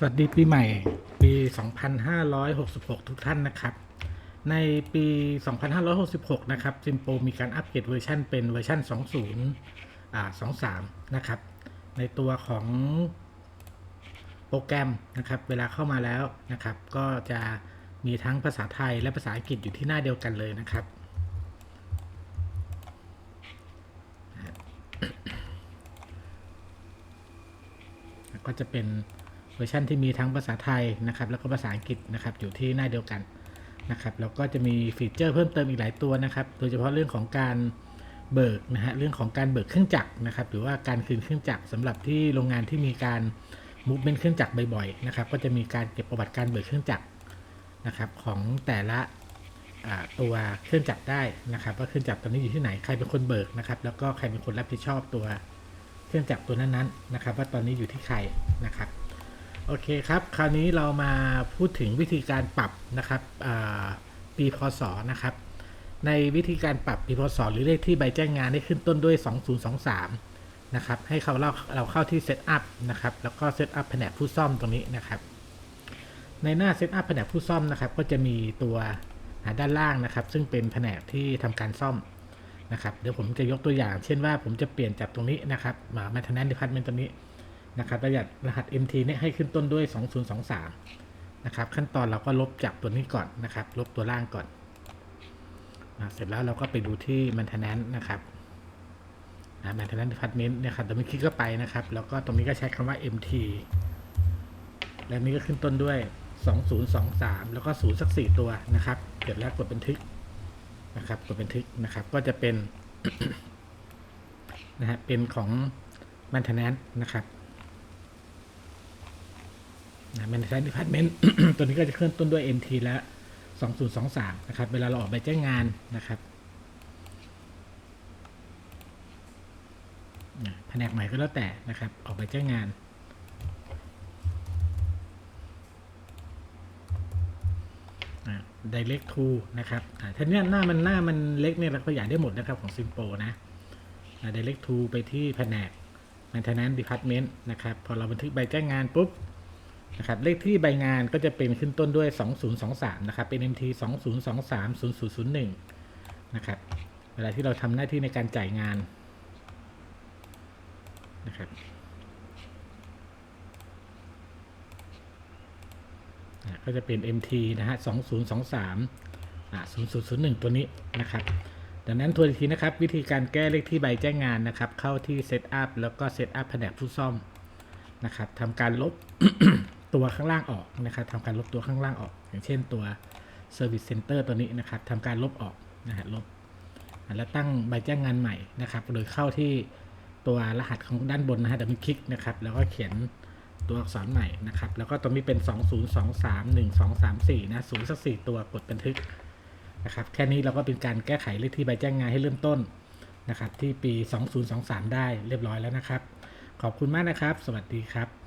สวัสดีปีใหม่ปี 2566 ทุกท่านนะครับ ในปี 2566 นะครับซิมโปมีการอัปเกรดเวอร์ชันเป็นเวอร์ชัน20อ่า23 นะครับ ในตัวของโปรแกรมนะครับ เวลาเข้ามาแล้วนะครับ ก็จะมีทั้งภาษาไทยและภาษาอังกฤษอยู่ที่หน้าเดียวกันเลยนะครับ ก็จะเป็น เวอร์ชันที่มีทั้งภาษาไทยนะครับแล้วก็ภาษาอังกฤษนะครับอยู่ที่หน้าเดียวกันนะครับแล้วก็จะมีฟีเจอร์เพิ่มเติมอีกหลายตัวนะครับ โดยเฉพาะเรื่องของการเบิกนะฮะเรื่องของการเบิกเครื่องจักรนะครับ หรือว่าการคืนเครื่องจักรสำหรับที่โรงงานที่มีการมูฟเมนต์เครื่องจักรบ่อยๆนะครับ ก็จะมีการเก็บประวัติการเบิกเครื่องจักรนะครับของแต่ละตัวเครื่องจักรได้นะครับ ว่าเครื่องจักรตัวนี้อยู่ที่ไหนใครเป็นคนเบิกนะครับ แล้วก็ใครเป็นคนรับผิดชอบตัวเครื่องจักรตัวนั้นๆนะครับ ว่าตอนนี้อยู่ที่ใครนะครับ โอเคครับ คราวนี้เรามาพูดถึงวิธีการปรับนะครับปีพศนะครับ ในวิธีการปรับปีพศหรือเลขที่ใบแจ้งงานได้ขึ้นต้นด้วย 2023 นะครับ ให้เขาเราเราเข้าที่ Setup นะครับ แล้วก็ Setup แผนกผู้ซ่อมตรงนี้นะครับ ในหน้า Setup แผนกผู้ซ่อมนะครับ ก็จะมีตัวด้านล่างนะครับ ซึ่งเป็นแผนกที่ทำการซ่อมนะครับ เดี๋ยวผมจะยกตัวอย่าง เช่นว่าผมจะเปลี่ยนจากตรงนี้นะครับ มา maintenance department ตรงนี้ นะครับประหยัดรหัส MT เนี่ยให้ขึ้นต้นด้วย 2023 นะครับ ขั้นตอนเราก็ลบจากตัวนี้ก่อนนะครับ ลบตัวล่างก่อนนะเสร็จแล้วเราก็ไปดูที่ maintenance นะครับนะ maintenance department เนี่ยครับตรงนี้คลิกเข้าไปนะครับ แล้วก็ตรงนี้ก็ใช้คำว่า MT และนี้ก็ขึ้นต้นด้วย 2023 แล้วก็0สัก 4 ตัวนะครับ เสร็จแล้วกดบันทึกนะครับ กดบันทึกนะครับ ก็จะเป็นนะฮะเป็นของ maintenance นะครับ นะ Management Department ตัวนี้ก็จะเคลื่อนต้นด้วย MT และ 2023 นะครับ เวลาเราออกใบแจ้งงานนะครับแผนกใหม่ก็แล้วแต่นะครับ ออกใบแจ้งงานอ่า direct to นะครับอ่าถ้าเนี้ยหน้ามันหน้ามันเล็กเนี่ยเราก็อยากได้หมดนะครับของ Simpo นะอ่า direct to ไปที่แผนก maintenance department นะครับ พอเราบันทึกใบแจ้งงานปุ๊บ นะครับเลขที่ใบงานก็จะเป็นขึ้นต้นด้วย 2023 นะครับ เป็น MT 2023 0001 นะครับ เวลาที่เราทำหน้าที่ในการจ่ายงานนะครับก็จะเป็น MT นะฮะ 2023อะ0001 ตัวนี้นะครับ ดังนั้นทวนอีกทีนะครับ วิธีการแก้เลขที่ใบแจ้งงานนะครับ เข้าที่ Setup แล้วก็ Setup แผนกผู้ซ่อมนะครับทำการลบ ตัวข้างล่างออกนะครับทำการลบตัวข้างล่างออก อย่างเช่นตัว Service Center ตัวนี้นะครับทำการลบออกนะฮะลบ แล้วตั้งใบแจ้งงานใหม่นะครับ โดยเข้าที่ตัวรหัสของด้านบนนะฮะดับเบิลคลิกนะครับ แล้วก็เขียนตัวอักษรใหม่นะครับ แล้วก็ตรงนี้เป็น 20231234นะศูนย์สักสี่ตัวกดบันทึกนะครับ แค่นี้เราก็เป็นการแก้ไขเลขที่ใบแจ้งงานให้เริ่มต้นนะครับ ที่ปี 2023 ได้เรียบร้อยแล้วนะครับ ขอบคุณมากนะครับ สวัสดีครับ